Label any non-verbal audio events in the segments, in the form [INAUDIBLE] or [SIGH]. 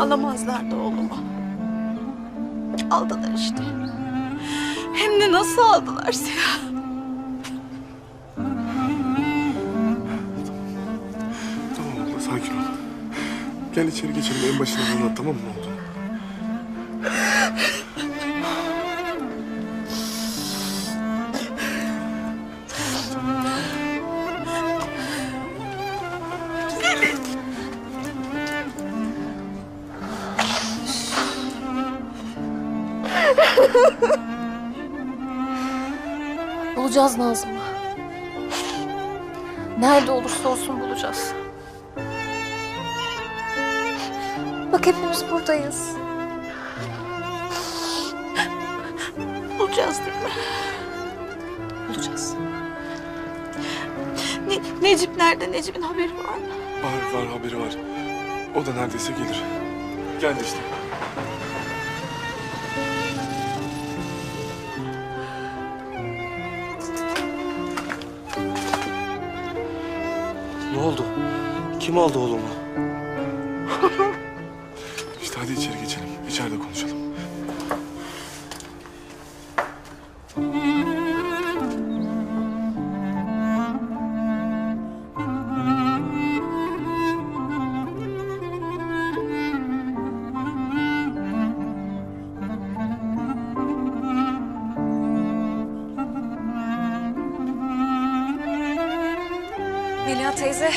alamazlardı oğlumu. Aldılar işte. Hem de nasıl aldılar Siyah? Tamam abla sakin ol. Gel içeri geçelim en başından anlat tamam mı oldu? Bulacağız Nazım'ı. Nerede olursa olsun bulacağız. Bak hepimiz buradayız. Bulacağız değil mi? Bulacağız. Ne, Necip nerede? Necip'in haberi var mı? Var var haberi var. O da neredeyse gelir. Geldi işte. Oldu? Kim aldı oğlumu? [LAUGHS] İşte hadi içeri geçelim. İçeride konuşalım. Melia teyze.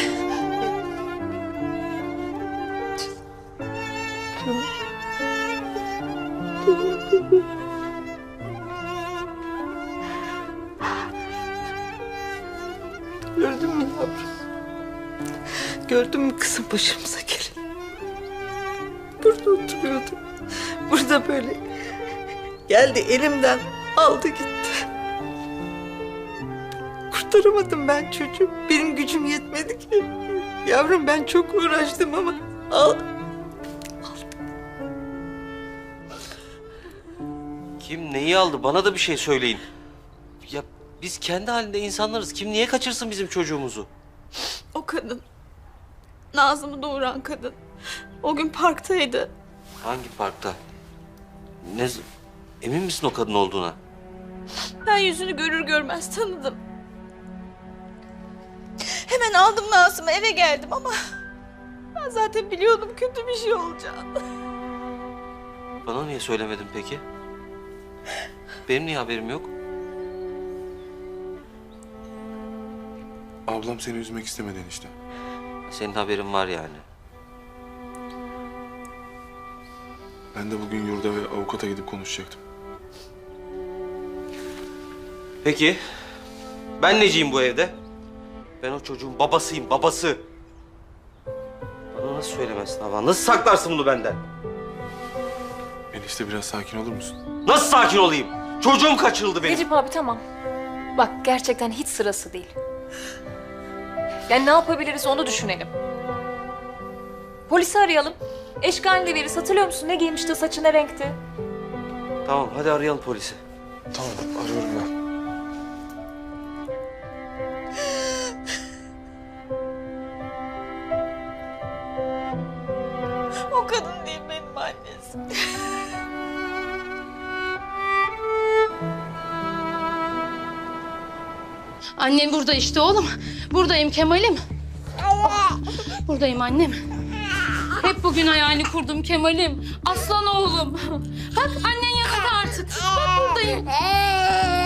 Gördün mü yavrum? Gördün mü kızım başımıza gelin? Burada oturuyordu. Burada böyle geldi elimden aldı gitti. Kurtaramadım ben çocuğu. Benim gücüm yetmedi ki. Yavrum ben çok uğraştım ama al. Kim neyi aldı? Bana da bir şey söyleyin. Ya biz kendi halinde insanlarız. Kim niye kaçırsın bizim çocuğumuzu? O kadın. Nazım'ı doğuran kadın. O gün parktaydı. Hangi parkta? Ne Emin misin o kadın olduğuna? Ben yüzünü görür görmez tanıdım. Hemen aldım Nazım'ı eve geldim ama... Ben zaten biliyordum kötü bir şey olacağını. Bana niye söylemedin peki? Benim niye haberim yok? Ablam seni üzmek istemedi enişte. Senin haberin var yani. Ben de bugün yurda ve avukata gidip konuşacaktım. Peki. Ben neciyim bu evde? Ben o çocuğun babasıyım, babası. Bana nasıl söylemezsin ama? Nasıl saklarsın bunu benden? Enişte biraz sakin olur musun? Nasıl sakin olayım? Çocuğum kaçırıldı benim. Necip abi tamam. Bak gerçekten hiç sırası değil. Yani ne yapabiliriz onu düşünelim. Polisi arayalım. Eşkalini veririz. Hatırlıyor musun? Ne giymişti, saçı ne renkti? Tamam hadi arayalım polisi. Tamam arıyorum annesi. Annem burada işte oğlum. Buradayım Kemal'im. Buradayım annem. Hep bugün hayalini kurdum Kemal'im. Aslan oğlum. Bak annen yanında artık. Bak buradayım.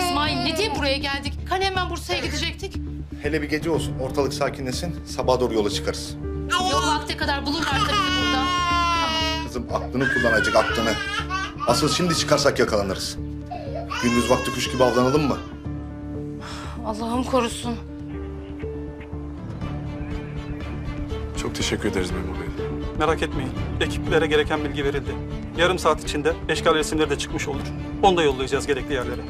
İsmail ne diye buraya geldik? Hani hemen Bursa'ya gidecektik? Hele bir gece olsun, ortalık sakinleşsin, sabaha doğru yola çıkarız. Yol vakte kadar bulurlar tabii bizi burada. Aklını kullanacak, aklını. Asıl şimdi çıkarsak yakalanırız. Gündüz vakti kuş gibi avlanalım mı? Allah'ım korusun. Çok teşekkür ederiz Memur Bey. Merak etmeyin. Ekiplere gereken bilgi verildi. Yarım saat içinde eşkal resimleri de çıkmış olur. Onu da yollayacağız gerekli yerlere.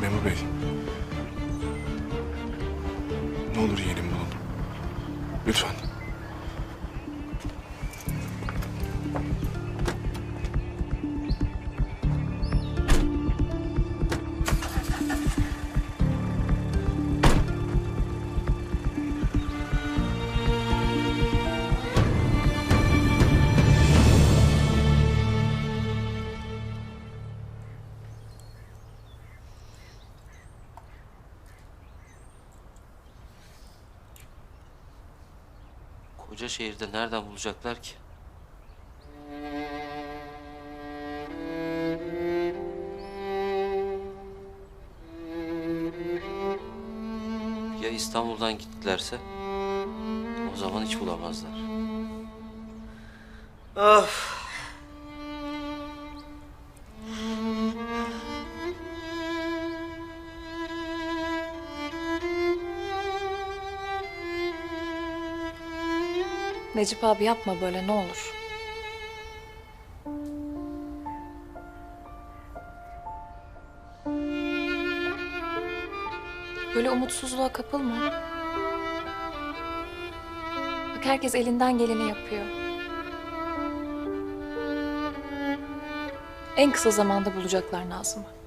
Memur Bey. Ne olur yeğenim bulun. Lütfen. Koca şehirde nereden bulacaklar ki? Ya İstanbul'dan gittilerse? O zaman hiç bulamazlar. Of. Necip abi yapma böyle ne olur. Böyle umutsuzluğa kapılma. Bak herkes elinden geleni yapıyor. En kısa zamanda bulacaklar Nazım'ı.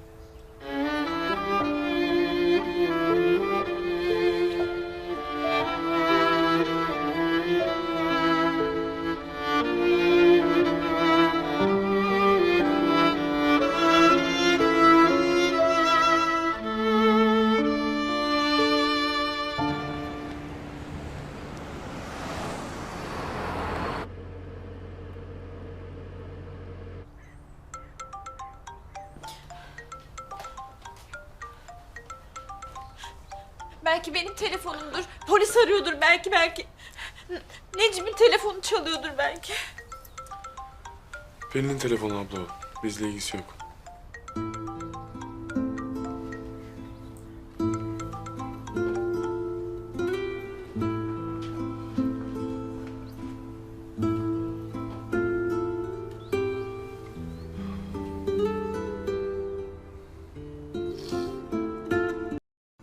Belki benim telefonumdur. Polis arıyordur belki belki. Necip'in telefonu çalıyordur belki. Pelin'in telefonu abla o. Bizle ilgisi yok.